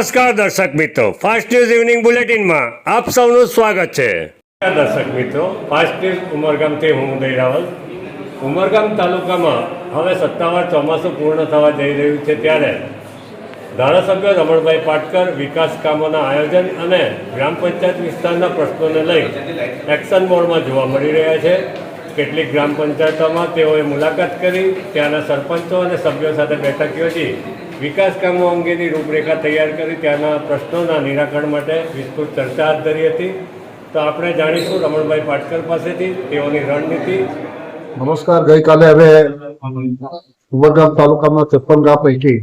નમસ્કાર દર્શક મિત્રો. ફાસ્ટ ન્યૂઝ ઇવનિંગ બુલેટિનમાં આપ સૌનું સ્વાગત છે. દર્શક મિત્રો. ફાસ્ટ ન્યૂઝ ઉમરગામથી હું ઉદય રાવલ. ઉમરગામ તાલુકામાં હવે સત્તાવાર ચોમાસું પૂર્ણ થવા જઈ રહ્યું છે ત્યારે ધારાસભ્ય રમણભાઈ પાટકર વિકાસ કામોના આયોજન અને ગ્રામ પંચાયત વિસ્તારના પ્રશ્નોને લઈ એક્શન મોડમાં જોવા મળી રહ્યા છે. કેટલીક ગ્રામ પંચાયતોમાં તેઓએ મુલાકાત કરી ત્યાંના સરપંચો અને સભ્યો સાથે બેઠક યોજી વિકાસ કામો અંગેની રૂપરેખા તૈયાર કરી ત્યાંના પ્રશ્નોના નિરાકરણ માટે વિસ્તૃત ચર્ચા હાથ ધરી હતી. તો આપણે જાણીશું રમણભાઈ પાટકર પાસેથી તેઓની રણનીતિ. નમસ્કાર, ગઈકાલે હવે ઉમરગામ તાલુકામાં ત્રેપન ગામ પૈકી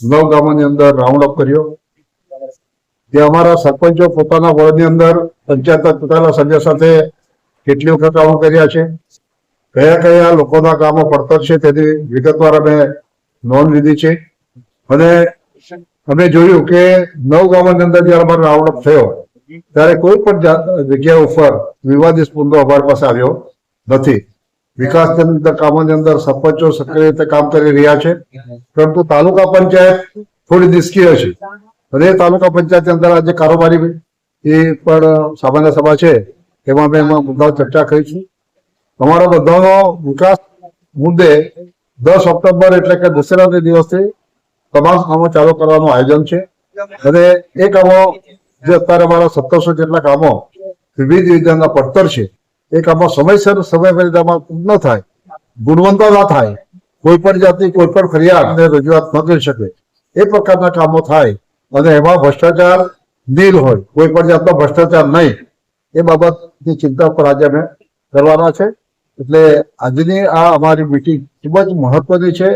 નવ ગામોની અંદર રાઉન્ડ અપ કર્યો. જે અમારા સરપંચો પોતાના વોર્ડની અંદર પંચાયત ચૂંટાયેલા સભ્ય સાથે કેટલી વખત કામો કર્યા છે, કયા કયા લોકોના કામો પડતર છે તેની વિગતવાર અમે નોંધ લીધી છે. અને અમે જોયું કે નવ ગામોની અંદર જયારે અમારો રાઉન્ડ અપ થયો, ત્યારે કોઈ પણ જગ્યા ઉપર વિવાદિત મુદ્દો અમારી પાસે આવ્યો નથી. વિકાસની કામોની અંદર સરપંચો સક્રિય રીતે કામ કરી રહ્યા છે. પરંતુ તાલુકા પંચાયત થોડી નિષ્ક્રિય છે. અને એ તાલુકા પંચાયતની અંદર આજે કારોબારી એ પણ સામાન્ય સભા છે. એમાં અમે એમાં મુદ્દાઓ ચર્ચા કરીશું. અમારા બધાનો વિકાસ મુદ્દે દસ ઓક્ટોબર એટલે કે દશેરાના દિવસે તમામ કામો ચાલુ કરવાનું આયોજન છે. અને એ કામો જે અત્યારે અમારા સત્તરસો જેટલા કામો વિવિધ યોજનાના પડતર છે, એ કામો સમયસર સમય મર્યાદામાં ન થાય, ગુણવત્તા ના થાય કોઈ પણ જાતની કોઈ પણ ફરિયાદ અને રજૂઆત ન કરી શકે, એ પ્રકારના કામો થાય અને એમાં ભ્રષ્ટાચાર નીલ હોય કોઈ પણ જાતનો ભ્રષ્ટાચાર નહીં, એ બાબતની ચિંતા પર આજે અમે કરવાના છે. એટલે આજની આ અમારી મિટિંગ ખૂબ જ મહત્વની છે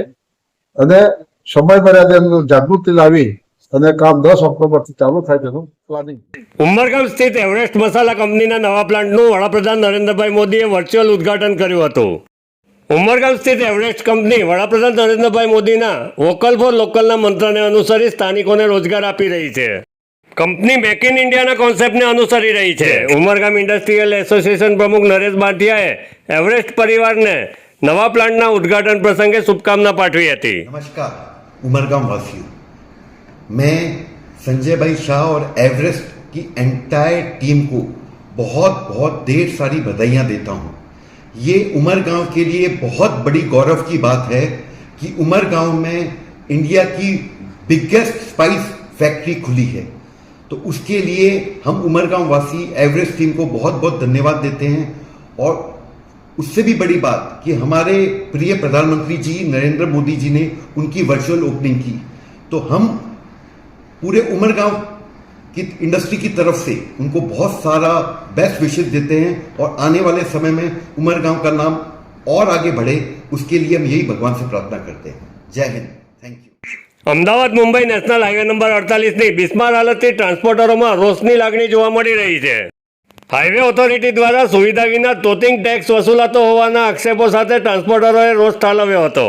અને સમય મર્યાદા જાગૃતિ લાવી અને કામ દસ ઓક્ટોબરથી ચાલુ થાય તેનું પ્લાનિંગ ઉમરગામ સ્થિત એવરેસ્ટ મસાલા કંપનીના નવા પ્લાન્ટનું વડાપ્રધાન નરેન્દ્રભાઈ મોદીએ વર્ચ્યુઅલ ઉદઘાટન કર્યું હતું. ઉમરગામ સ્થિત એવરેસ્ટ કંપની વડાપ્રધાન નરેન્દ્રભાઈ મોદીના વોકલ ફોર લોકલના મંત્રને અનુસરી સ્થાનિકોને રોજગાર આપી રહી છે. કંપની મેક ઇન ઇન્ડિયાના કોન્સેપ્ટને અનુસરી રહી છે. ઉમરગામ ઇન્ડસ્ટ્રીયલ એસોસિએશન પ્રમુખ નરેશ બાંધિયાએ એવરેસ્ટ પરિવારને નવા પ્લાન્ટના ઉદ્ઘાટન પ્રસંગે શુભકામના પાઠવી હતી. નમસ્કાર. उमरगांव वासियों मैं संजय भाई शाह और एवरेस्ट की एंटायर टीम को बहुत बहुत ढेर सारी बधाइयाँ देता हूँ। ये उमरगांव के लिए बहुत बड़ी गौरव की बात है कि उमरगांव में इंडिया की बिगेस्ट स्पाइस फैक्ट्री खुली है। तो उसके लिए हम उमरगांव वासी एवरेस्ट टीम को बहुत बहुत धन्यवाद देते हैं और उससे भी बड़ी बात कि हमारे प्रिय प्रधानमंत्री जी नरेंद्र मोदी जी ने उनकी वर्चुअल ओपनिंग की तो हम पूरे उमरगांव की इंडस्ट्री की तरफ से उनको बहुत सारा बेस्ट विशेष देते हैं और आने वाले समय में उमरगांव का नाम और आगे बढ़े उसके लिए हम यही भगवान से प्रार्थना करते हैं Jai Hind thank you Ahmedabad Mumbai national highway number અડતાલીસની બિસ્માર હાલતથી ટ્રાન્સપોર્ટરોમાં રોષની લાગણી જોવા મળી રહી છે હાઈવે ઓથોરિટી દ્વારા સુવિધા વિના તોતિંગ ટેક્સ વસૂલાતો હોવાના આક્ષેપો સાથે ટ્રાન્સપોર્ટરોએ રોષ ઠાલવ્યો હતો.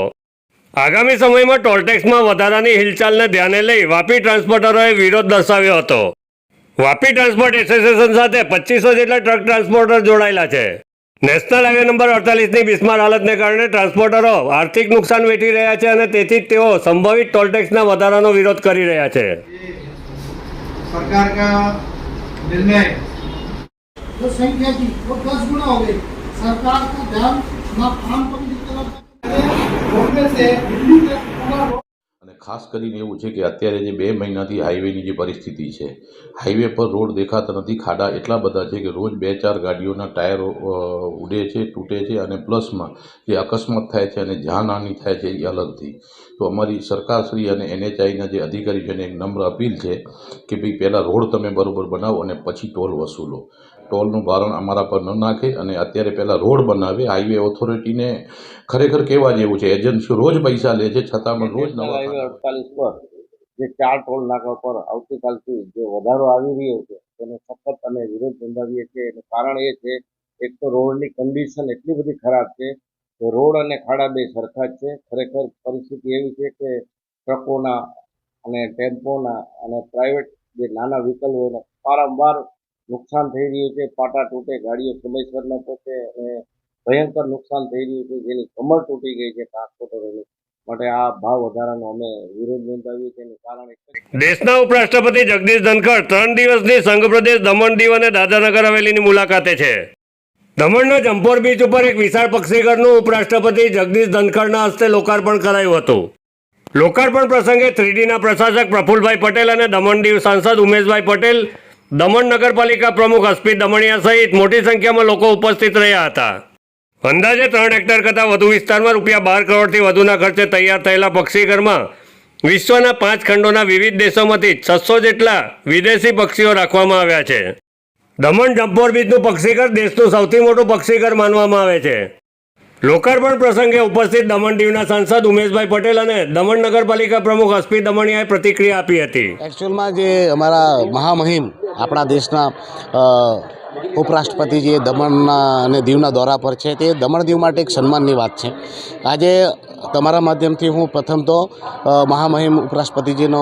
આગામી સમયમાં ટોલટેક્સમાં વધારાની હિલચાલને ધ્યાને લઈ વાપી ટ્રાન્સપોર્ટરોએ વિરોધ દર્શાવ્યો હતો. વાપી ટ્રાન્સપોર્ટ એસોસિએશન સાથે પચીસો જેટલા ટ્રક ટ્રાન્સપોર્ટર જોડાયેલા છે. નેશનલ હાઈવે નંબર અડતાલીસની બિસ્માર હાલતને કારણે ટ્રાન્સપોર્ટરો આર્થિક નુકસાન વેઠી રહ્યા છે અને તેથી જ તેઓ સંભવિત ટોલટેક્સના વધારાનો વિરોધ કરી રહ્યા છે. સરકાર કા जो संख्या थी वो दस गुना हो गई सरकार का ध्यान ना आम पब्लिक की तरफ रोडवे से दिल्ली तक पूरा रोड અને ખાસ કરીને એવું છે કે અત્યારે જે બે મહિનાથી હાઈવેની જે પરિસ્થિતિ છે હાઈવે પર રોડ દેખાતા નથી ખાડા એટલા બધા છે કે રોજ બે ચાર ગાડીઓના ટાયરો અ, ઉડે છે તૂટે છે અને પ્લસમાં જે અકસ્માત થાય છે અને જાનહાનિ થાય છે એ અલગથી તો અમારી સરકારશ્રી અને એનએચઆઈના જે અધિકારી છે એને એક નમ્ર અપીલ છે કે ભાઈ પહેલાં રોડ તમે બરાબર બનાવો અને પછી ટોલ વસૂલો. ટોલનું ભારણ અમારા પર ન નાખે અને અત્યારે પહેલાં રોડ બનાવે. હાઈવે ઓથોરિટીને ખરેખર કહેવા જેવું છે. એજન્સીઓ રોજ પૈસા લે છે છતાં પણ રોજ નવા અડતાલીસ પર જે ચાર ટોલ નાકા પર આવતીકાલથી જે વધારો આવી રહ્યો છે તેને સખત અમે વિરોધ નોંધાવીએ છીએ. એનું કારણ એ છે એક તો રોડની કન્ડિશન એટલી બધી ખરાબ છે રોડ અને ખાડા બે સરખા જ છે. ખરેખર પરિસ્થિતિ એવી છે કે ટ્રકોના અને ટેમ્પોના અને પ્રાઇવેટ જે નાના વ્હીકલોને વારંવાર નુકસાન થઈ રહ્યું છે. પાટા તૂટે, ગાડીઓ સમયસર ન પહોંચે અને ભયંકર નુકસાન થઈ રહ્યું છે. જેની કમર તૂટી ગઈ છે ટ્રાન્સપોર્ટરોની. માટે આ ભાવ વધારાનો અમે વિરોધ નોંધાવીએ છીએ. એનું કારણ દેશના ઉપરાષ્ટ્રપતિ જગદીશ ધનખડ ત્રણ દિવસની સંઘ પ્રદેશ દમણ દીવ અને દાદરાનગર હવેલીની મુલાકાતે છે. દમણના જંપોર બીચ ઉપર એક વિશાળ પક્ષીઘરનું ઉપરાષ્ટ્રપતિ જગદીશ ધનખડના હસ્તે લોકાર્પણ કરાયું હતું. લોકાર્પણ પ્રસંગે થ્રીડીના પ્રશાસક પ્રફુલભાઈ પટેલ અને દમણ દીવ સાંસદ ઉમેશભાઈ પટેલ, દમણ નગરપાલિકા પ્રમુખ અસ્પિત દમણિયા સહિત મોટી સંખ્યામાં લોકો ઉપસ્થિત રહ્યા હતા. અંદાજે ત્રણ હેક્ટર કરતાં વધુ વિસ્તારમાં રૂપિયા બાર કરોડથી વધુના ખર્ચે તૈયાર થયેલા પક્ષીઘરમાં વિશ્વના પાંચ ખંડોના વિવિધ દેશોમાંથી છસો જેટલા વિદેશી પક્ષીઓ રાખવામાં આવ્યા છે. દમણ જમ્પોર બીચનું પક્ષીઘર દેશનું સૌથી મોટું પક્ષીઘર માનવામાં આવે છે. લોકાર્પણ પ્રસંગે ઉપસ્થિત દમણ દીવના સાંસદ ઉમેશભાઈ પટેલ અને દમણ નગરપાલિકા પ્રમુખ અસ્પી દમણિયાએ પ્રતિક્રિયા આપી હતી. એકચ્યુઅલમાં જે અમારા મહામહિમ આપણા દેશના અ, ઉપરાષ્ટ્રપતિ જે દમણના અને દીવના દોરા પર છે તે દમણ દીવ માટે એક સન્માનની વાત છે. આજે તમારા માધ્યમથી હું પ્રથમ તો મહામહિમ ઉપરાષ્ટ્રપતિજીનો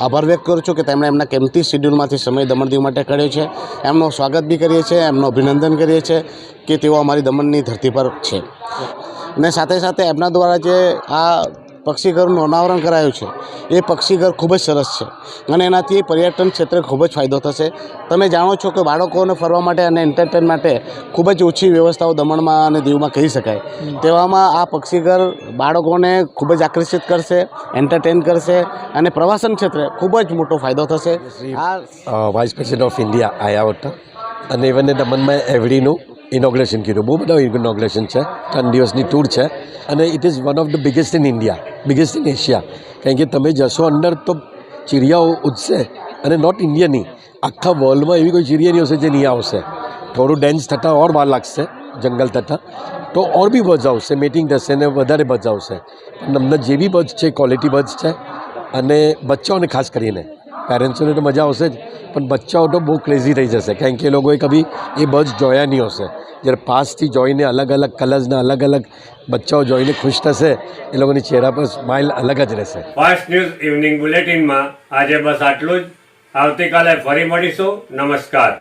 આભાર વ્યક્ત કરું છું કે તેમણે એમના કેમતી શેડ્યુલમાંથી સમય દમણ દીવ માટે કાઢ્યો છે. એમનો સ્વાગત બી કરીએ છીએ, એમનું અભિનંદન કરીએ છીએ કે તેઓ અમારી દમણની ધરતી પર છે. અને સાથે સાથે એમના દ્વારા જે આ પક્ષીઘરનું અનાવરણ કરાયું છે. એ પક્ષીઘર ખૂબ જ સરસ છે અને એનાથી પર્યટન ક્ષેત્રે ખૂબ જ ફાયદો થશે. તમે જાણો છો કે બાળકોને ફરવા માટે અને એન્ટરટેન માટે ખૂબ જ ઓછી વ્યવસ્થાઓ દમણમાં અને દીવમાં કહી શકાય. તેવામાં આ પક્ષીઘર બાળકોને ખૂબ જ આકર્ષિત કરશે એન્ટરટેન કરશે અને પ્રવાસન ક્ષેત્રે ખૂબ જ મોટો ફાયદો થશે. આ વાઇસ પ્રેસિડેન્ટ ઓફ ઇન્ડિયા આવ્યા હતા. અને ઇવન દમણમાં એવડીનું ઇનોગ્રેશન કર્યું બહુ બધા ઇનોગ્રેશન છે ત્રણ દિવસની ટૂર છે અને it is one of the biggest in India biggest in Asia કારણ કે તમે જશો અંદર તો ચીડિયાઓ ઉઠશે અને નોટ ઇન્ડિયાની આખા વર્લ્ડમાં એવી કોઈ ચીડિયા નહીં હશે જે નહીં આવશે થોડું ડેન્સ થતાં ઓર વાર લાગશે જંગલ થતાં તો ઓર બી બજ આવશે મીટિંગ થશે ને વધારે બજ આવશે પણ અમને જે બી બજ છે ક્વોલિટી બજ છે અને બચ્ચાઓને ખાસ કરીને પેરેન્ટ્સોને તો મજા આવશે જ. પણ બચ્ચાઓ તો બહુ ક્રેઝી થઈ જશે. કારણ કે એ લોકોએ કભી એ બસ જોયા નહીં હશે. જ્યારે પાસથી જોઈને અલગ અલગ કલર્સના અલગ અલગ બચ્ચાઓ જોઈને ખુશ થશે, એ લોકોની ચહેરા પર સ્માઇલ અલગ જ રહેશે. ફાસ્ટ ન્યૂઝ ઇવનિંગ બુલેટિનમાં આજે બસ આટલું જ. આવતીકાલે ફરી મળીશું. નમસ્કાર.